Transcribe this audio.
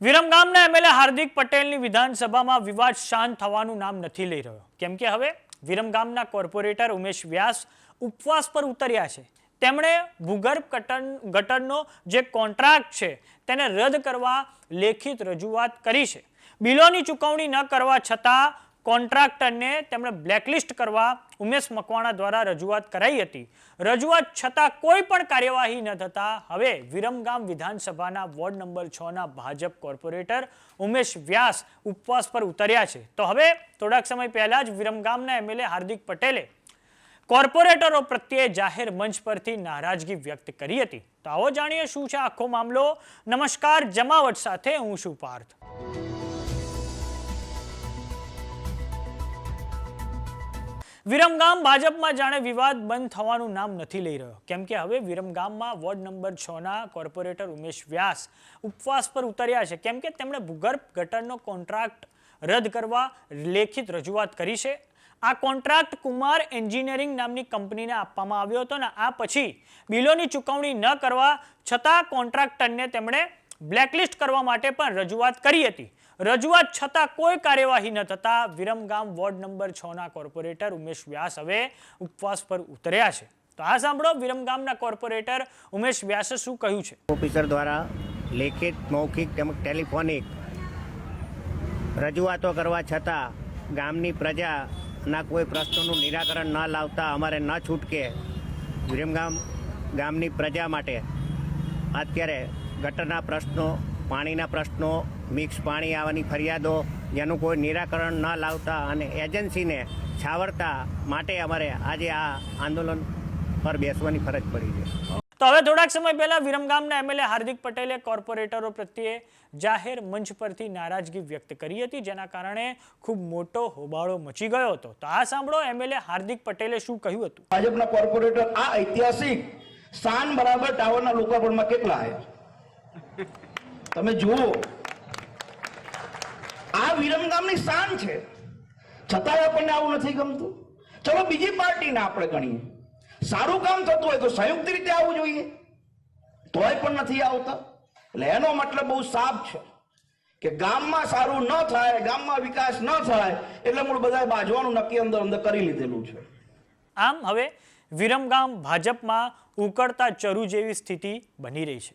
વિરમગામના MLA હાર્દિક પટેલની વિધાનસભામાં વિવાદ શાંત થવાનું નામ નથી લઈ રહ્યો. કેમ કે હવે વિરમગામના કોર્પોરેટર ઉમેશ વ્યાસ ઉપવાસ પર ઉતર્યા છે. તેમણે ભૂગર્ભ કટર ગટરનો જે કોન્ટ્રાક્ટ છે તેને રદ કરવા લેખિત રજૂઆત કરી છે. બિલોની ચૂકવણી ન કરવા છતાં કોન્ટ્રાક્ટરને તેમણે બ્લેકલિસ્ટ કરવા ઉમેશ મકવાણા દ્વારા રજૂઆત કરાઈ હતી. રજૂઆત છતાં કોઈ પણ કાર્યવાહી ન થતાં હવે વિરમગામ વિધાનસભાના વોર્ડ નંબર છ ના ભાજપ કોર્પોરેટર ઉમેશ વ્યાસ ઉપવાસ પર ઉતર્યા છે. તો હવે થોડાક સમય પહેલા જ વિરમગામના એમએલએ હાર્દિક પટેલે કોર્પોરેટરો પ્રત્યે જાહેર મંચ પરથી નારાજગી વ્યક્ત કરી હતી. તો આવો જાણીએ શું છે આખો મામલો. નમસ્કાર, જમાવટ સાથે હું છું પાર્થ. વિરમગામ ભાજપમાં જાણે વિવાદ બંધ થવાનું નામ નથી લઈ રહ્યો. કેમ કે હવે વિરમગામમાં વોર્ડ નંબર છ ના કોર્પોરેટર ઉમેશ વ્યાસ ઉપવાસ પર ઉતર્યા છે. કેમ કે તેમણે ભૂગર્ભ ગટરનો કોન્ટ્રાક્ટ રદ કરવા લેખિત રજૂઆત કરી છે. આ કોન્ટ્રાક્ટ કુમાર એન્જિનિયરિંગ નામની કંપનીને આપવામાં આવ્યો હતો ને આ પછી બિલોની ચૂકવણી ન કરવા છતાં કોન્ટ્રાક્ટરને તેમણે બ્લેકલિસ્ટ કરવા માટે પણ રજૂઆત કરી હતી. રજૂઆત છતાં કોઈ કાર્યવાહી ન થતાં વિરમગામ વોર્ડ નંબર છ ના કોર્પોરેટર ઉમેશ વ્યાસ હવે ઉપવાસ પર ઉતર્યા છે. તો આ સાંભળો વિરમગામના કોર્પોરેટર ઉમેશ વ્યાસે શું કહ્યું છે? ઓફિસર દ્વારા લેખિત, મૌખિક તેમજ ટેલિફોનિક રજૂઆતો કરવા છતાં ગામની પ્રજાના કોઈ પ્રશ્નોનું નિરાકરણ ન લાવતા અમારે ન છૂટકે વિરમગામ ગામની પ્રજા માટે અત્યારે ગટરના પ્રશ્નો પાણીના પ્રશ્નો મિક્સ પાણી આવવાની ફરિયાદો જેનું કોઈ નિરાકરણ ન લાવતા અને એજન્સીને છાવરતા માટે અમારે આજે આ આંદોલન પર બેસવાની ફરજ પડી છે. તો હવે થોડાક સમય પહેલા વિરમગામના એમએલએ હાર્દિક પટેલે કોર્પોરેટરો પ્રત્યે જાહેર મંચ પરથી નારાજગી વ્યક્ત કરી હતી જેના કારણે ખૂબ મોટો હોબાળો મચી ગયો હતો. તો આ સાંભળો એમએલએ હાર્દિક પટેલે શું કહ્યું હતું? ભાજપના કોર્પોરેટર આ ઐતિહાસિક સ્થાન બરાબર ટાવરના લોકાર્પણમાં કેટલા આવ્યા તમે જુઓ, આ વિરમગામની શાન છે. છતાંય આપણને આવું નથી ગમતું. ચલો બીજી પાર્ટીને આપણે ગણીએ. સારું કામ થતું હોય તો સંયુક્ત રીતે આવવું જોઈએ. તોય પણ નથી આવતા. એટલે એનો મતલબ બહુ સાફ છે કે ગામમાં સારું ન થાય, ગામમાં વિકાસ ન થાય, એટલે મૂળ બધા બાજવાનું નક્કી અંદર અંદર કરી લીધેલું છે. આમ હવે વિરમગામ ભાજપમાં ઉકળતા ચરુ જેવી સ્થિતિ બની રહી છે.